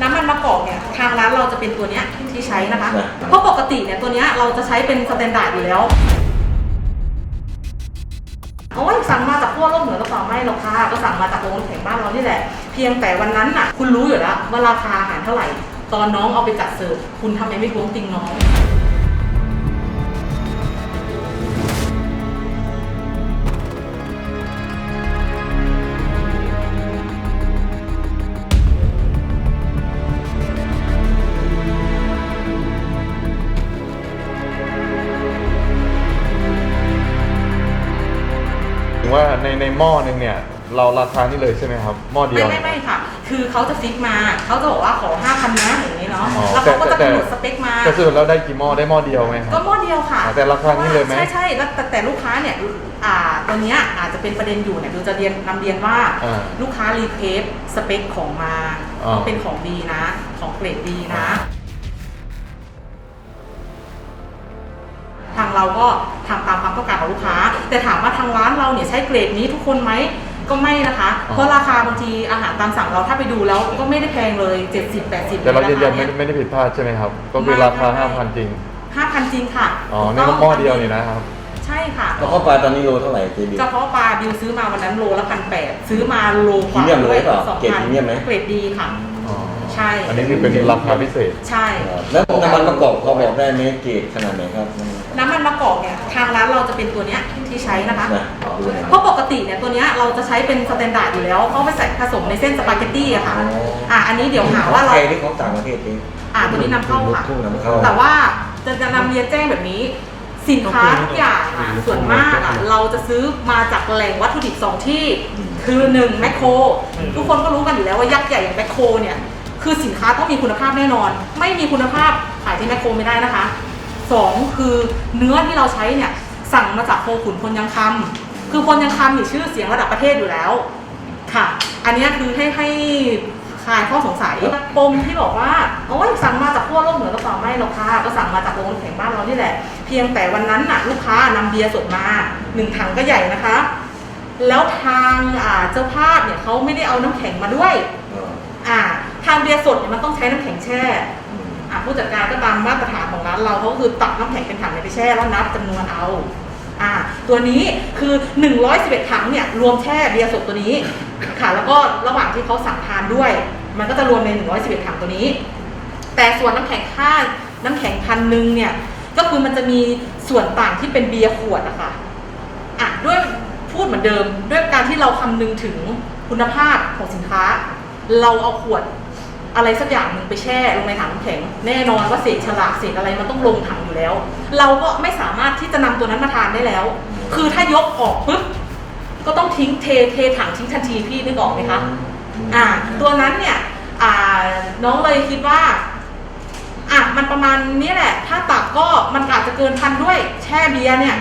น้ำมันมะกอกเนี่ยทางร้านเราจะเป็นตัวเนี้ยที่ใช้นะคะนะเพราะปกติเนี่ยตัวเนี้ยเราจะใช้เป็นสแตนดาร์ดอยู่แล้วโอ้ยสั่งมาจากขั้วโลกเหนือหรือเปล่าไม่หรอกค่ะก็สั่งมาจากโรงน้ำแข็งบ้านเรานี่แหละ เพียงแต่วันนั้นน่ะ คุณรู้อยู่แล้วว่าราคาอาหารเท่าไหร่ ตอนน้องเอาไปจัดเสิร์ฟคุณทำไมไม่ท้วงติงน้อง งว่าในในหม้อหนึงเนี่ย เราราคานี่เลยใช่ไหมครับหม้อเดีไม่ยวไม่ไม่ค่ะ คือเขาจะฟิกมาเขาจะบอกว่าขอ5,000นะอย่างนี้เนาะอ๋อแล้วเขาก็จะแต่กำหนดสเปคมาแต่สรุดแล้วได้กี่หม้อได้หม้อเดียวไหมคก็รับหม้อเดียวค่ะอ๋อแต่ราคานี้เลยไหมใช่ใช่แล้วแต่แต่ลูกค้าเนี่ยอ่าตัวเนี้ยอาจจะเป็นประเด็นอยู่เนี่ยดูจะเรียนนำเรียนว่าอ่าลูกค้ารีเควสสเปคของมาอ่า ต้องเป็นของดีนะ ของเกรดดีนะ ทางเราก็ทำตามความต้องการของลูกค้า แต่ถามว่าทางร้านเราเนี่ยใช้เกรดนี้ทุกคนไหมก็ไม่นะคะ เพราะราคาบางทีอาหารตามสั่งเราถ้าไปดูแล้วก็ไม่ได้แพงเลย 70 80แต่เรายืนยันไม่ไม่ได้ผิดพลาดใช่ไหมครับ ก็คือราคา 5,000 จริง 5,000 จริงค่ะ อ๋อถูกนี่ต้องหม้อเดียวนี่นะครับ ใช่ค่ะแล้วข้าวปลาตอนนี้โลเท่าไหร่เจบีกระเพาะปลาบิวซื้อมาวันนั้นโลละพันแปดซื้อมาโลกพรีว่าเมียมเลยเปล่าสองเกรดพันพรีเมียมไหมเกรดดีค่ะอ๋อใช่ อันนี้คือเป็นราคาพิเศษ ใช่ แล้วน้ำมันมะกอกเขาบอกได้ไหมเกรดขนาดไหนครับ น้ำมันมะกอกเนี่ยทางร้านเราจะเป็นตัวเนี้ยที่ใช้นะคะ นะดูหน่อย เพราะปกติเนี่ยตัวเนี้ยเราจะใช้เป็นสแตนดาร์ดอยู่แล้วเขาไปใส่ผสมในเส้นสปาเกตตี้อะค่ะ อะอันนี้เดี๋ยวหาว่าเรา ไทยหรือของต่างประเทศเองอะตัวนี้นำเข้าค่ะ ทุ่งนำเข้า แต่ว่าจะจะนำเรียนแจ้งแบบนี้สินค้าทุกอย่างอะส่วนมากอะเราจะซื้อมาจากแหล่งวัตถุดิบสองที่ คือหนึ่งแมคโครทุกคนก็รู้กันอยู่แล้วว่ายักษ์ใหญ่อย่างแมคโครเนี่ย คือสินค้าต้องมีคุณภาพแน่นอน ไม่มีคุณภาพขายที่แมคโครไม่ได้นะคะสองคือเนื้อที่เราใช้เนี่ยสั่งมาจากโคขุนพลยังคำคือพลยังคำนี่ชื่อเสียงระดับประเทศอยู่แล้วค่ะ อันเนี้ยคือให้ให้คลายข้อสงสัยปมที่บอกว่าโอ้ยสั่งมาจากขั้วโลกเหนือหรือเปล่าไม่หรอกค่ะก็สั่งมาจากโรงน้ำแข็งบ้านเรานี่แหละ เพียงแต่วันนั้นน่ะลูกค้านำเบียร์สดมาหนึ่งถังก็ใหญ่นะคะ แล้วทางอ่าเจ้าภาพเนี่ยเขาไม่ได้เอาน้ำแข็งมาด้วย อ่า ทางเบียร์สดเนี่ยมันต้องใช้น้ำแข็งแช่อะผู้จัดการก็ตามมาตรฐานของร้านเราเขาก็คือตักน้ำแข็งเป็นถังไปแช่แล้วนับจำนวนเอาอ่าตัวนี้คือ 111 ถังเนี่ยรวมแช่เบียร์สดตัวนี้ค่ะแล้วก็ระหว่างที่เขาสั่งทานด้วย มันก็จะรวมใน 111 ถังตัวนี้ แต่ส่วนน้ำแข็งค่าน้ำแข็งพันหนึ่งเนี่ยก็คือมันจะมีส่วนต่างที่เป็นเบียร์ขวดอะคะอะด้วยพูดเหมือนเดิมด้วยการที่เราคำนึงถึงคุณภาพของสินค้า เราเอาขวด อะไรสักอย่างหนึ่งไปแช่ลงในถังน้ำแข็ง แน่นอนว่าเศษฉลากเศษอะไรมันต้องลงถังอยู่แล้ว เราก็ไม่สามารถที่จะนำตัวนั้นมาทานได้แล้ว คือถ้ายกออกปุ๊บก็ต้องทิ้งเทเทถังทิ้งทันทีพี่นึกออกไหมคะอ่า ตัวนั้นเนี่ยอ่าน้องเลยคิดว่าอะมันประมาณนี้แหละ ถ้าตักก็มันอาจจะเกินพันด้วยแช่เบียร์เนี่ย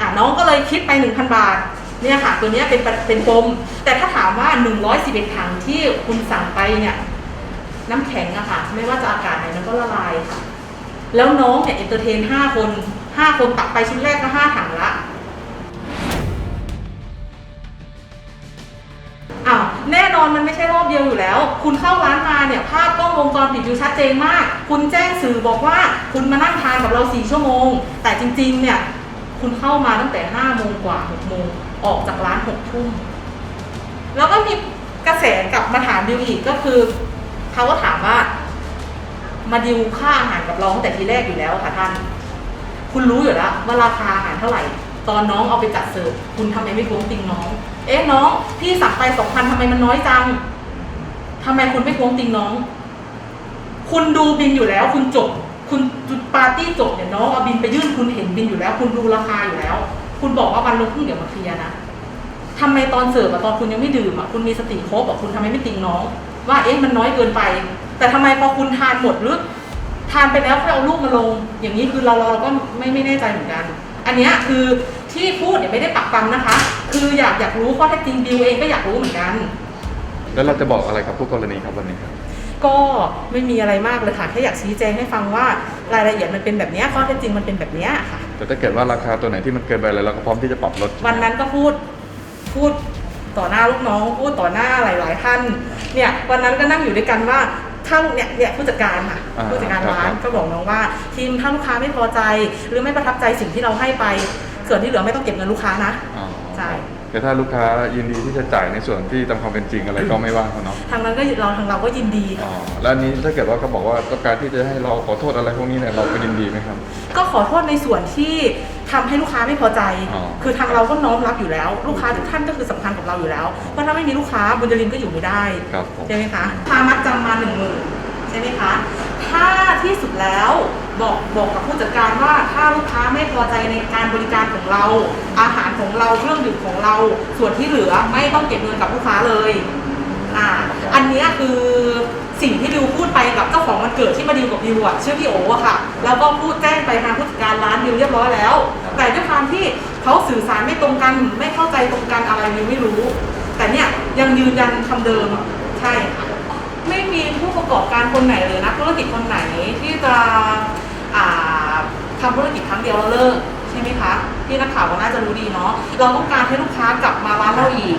อะน้องก็เลยคิดไป 1,000 บาทเนี่ยค่ะ ตัวเนี้ยเป็นเป็นปมแต่ถ้าถามว่า 111ถังที่คุณสั่งไปเนี่ย น้ำแข็งอะค่ะ ไม่ว่าจะอากาศไหนมันก็ละลายค่ะ แล้วน้องเนี่ยเอนเตอร์เทน5คน5คนตักไปชุดแรกก็5ถังละอ้าวแน่นอนมันไม่ใช่รอบเดียวอยู่แล้ว คุณเข้าร้านมาเนี่ยภาพกล้องวงจรปิดอยู่ชัดเจนมาก คุณแจ้งสื่อบอกว่าคุณมานั่งทานกับเราสี่ชั่วโมง แต่จริง ๆ เนี่ย คุณเข้ามาตั้งแต่ห้าโมงกว่าหกโมงออกจากร้านหกทุ่มแล้วก็มีกระแสกลับมาถามดิวอีกก็คือ เขาก็ถามว่า มาดิวค่าอาหารกับเราตั้งแต่ทีแรกอยู่แล้วค่ะท่าน คุณรู้อยู่แล้วว่าราคาอาหารเท่าไหร่ ตอนน้องเอาไปจัดเสิร์ฟคุณทำไมไม่ท้วงติงน้อง เอ๊ะน้องพี่สั่งไปสองพันทำไมมันน้อยจังทำไมคุณไม่ท้วงติงน้อง คุณดูบินอยู่แล้ว คุณจบ คุณจุดปาร์ตี้จบเนี่ยน้องเอาบินไปยื่นคุณเห็นบินอยู่แล้ว คุณดูราคาอยู่แล้ว คุณบอกว่าวันลงครึ่งเดี๋ยวมาเคลียร์นะทำไมตอนเสิร์ฟอะตอนคุณยังไม่ดื่มอะคุณมีสติครบอะคุณทำไมไม่ติงน้อง ว่าเอ๊ะมันน้อยเกินไป แต่ทำไมพอคุณทานหมดหรือทานไปแล้วค่อยเอาลูกมาลง อย่างนี้คือเราเราก็ไม่ไม่แน่ใจเหมือนกัน อันเนี้ยคือที่พูดเนี่ยไม่ได้ปักปั๊มนะคะ คืออยากอยากรู้ข้อเท็จจริงดิวเองก็อยากรู้เหมือนกัน แล้วเราจะบอกอะไรกับผู้กรณีครับวันนี้ครับก็ไม่มีอะไรมากเลยค่ะแค่อยากชี้แจงให้ฟังว่ารายละเอียดมันเป็นแบบเนี้ยข้อเท็จจริงมันเป็นแบบเนี้ยค่ะแต่ถ้าเกิดว่าราคาตัวไหนที่มันเกินไปเลยเราก็พร้อมที่จะปรับลดใช่ไหมวันนั้นก็พูดพูด ต่อหน้าลูกน้องพูดต่อหน้าหลายๆท่านเนี่ยวันนั้นก็นั่งอยู่ด้วยกันว่าถ้าเนี่ยเนี่ยผู้จัดการค่ะอ่าผู้จัดการร้านครับ ก็บอกน้องว่า ทีมถ้าลูกค้าไม่พอใจ หรือไม่ประทับใจสิ่งที่เราให้ไป ส่วนที่เหลือไม่ต้องเก็บเงินลูกค้านะ อ๋อใช่ แต่ถ้าลูกค้ายินดีที่จะจ่ายในส่วนที่ตามความเป็นจริงอะไรก็ไม่ว่าเขาเนาะทางนั้นก็เราทางเราก็ยินดีอ๋อแล้วอันนี้ถ้าเกิดว่าเขาบอกว่าต้องการที่จะให้เราขอโทษอะไรพวกนี้เนี่ยเราก็ยินดีไหมครับ ก็ขอโทษในส่วนที่ทำให้ลูกค้าไม่พอใจอ๋อคือทางเราก็น้อมรับอยู่แล้ว ลูกค้าทุกท่านก็คือสำคัญกับเราอยู่แล้วเพราะถ้าไม่มีลูกค้าบุญจรินก็อยู่ไม่ได้ครับผมใช่ไหมคะพามัดจำมาหนึ่งหมื่นใช่ไหมคะถ้าที่สุดแล้ว บอกบอกกับผู้จัดการว่าถ้าลูกค้าไม่พอใจในการบริการของเรา อาหารของเราเครื่องดื่มของเรา ส่วนที่เหลือไม่ต้องเก็บเงินกับลูกค้าเลยอ่าอันนี้คือสิ่งที่ดิวพูดไปกับเจ้าของวันเกิดที่มาดิวกับดิวอะชื่อพี่โออะค่ะ แล้วก็พูดแจ้งไปทางผู้จัดการร้านดิวเรียบร้อยแล้ว แต่ด้วยความที่เขาสื่อสารไม่ตรงกันไม่เข้าใจตรงกันอะไรดิวไม่รู้ แต่เนี่ยยังยืนยันคำเดิมใช่ค่ะไม่มีผู้ประกอบการคนไหนเลยนะธุรกิจคนไหนที่จะ ทำธุรกิจครั้งเดียวแล้วเลิกใช่ไหมคะพี่นักข่าวก็น่าจะรู้ดีเนาะเราต้องการให้ลูกค้ากลับมาร้านเราอีก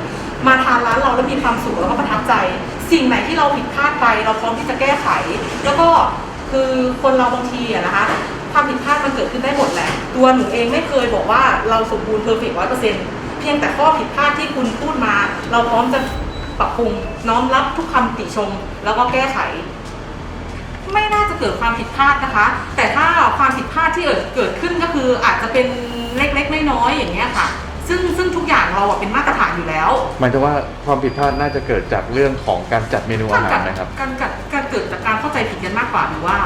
มาทานร้านเราแล้วมีความสุขแล้วก็ประทับใจ สิ่งไหนที่เราผิดพลาดไป เราพร้อมที่จะแก้ไข แล้วก็คือคนเราบางทีอะนะคะความผิดพลาดมันเกิดขึ้นได้หมดแหละ ตัวหนูเองไม่เคยบอกว่าเราสมบูรณ์เพอร์เฟกต์ร้อยเปอร์เซ็นต์เพียงแต่ข้อผิดพลาดที่คุณพูดมา เราพร้อมจะปรับปรุงน้อมรับทุกคำติชม แล้วก็แก้ไข ไม่น่าจะเกิดความผิดพลาดนะคะ แต่ถ้าความผิดพลาดที่เกิดขึ้นก็คืออาจจะเป็นเล็กๆน้อยๆอย่างเงี้ยค่ะ ซึ่งซึ่งทุกอย่างเราอะเป็นมาตรฐานอยู่แล้วหมายถึงว่าความผิดพลาดน่าจะเเกิดจากเรื่องของการจัดเมนูอาหารนะครับ การกัดการเกิดจากการเข้าใจผิดกันมากกว่าหรือว่า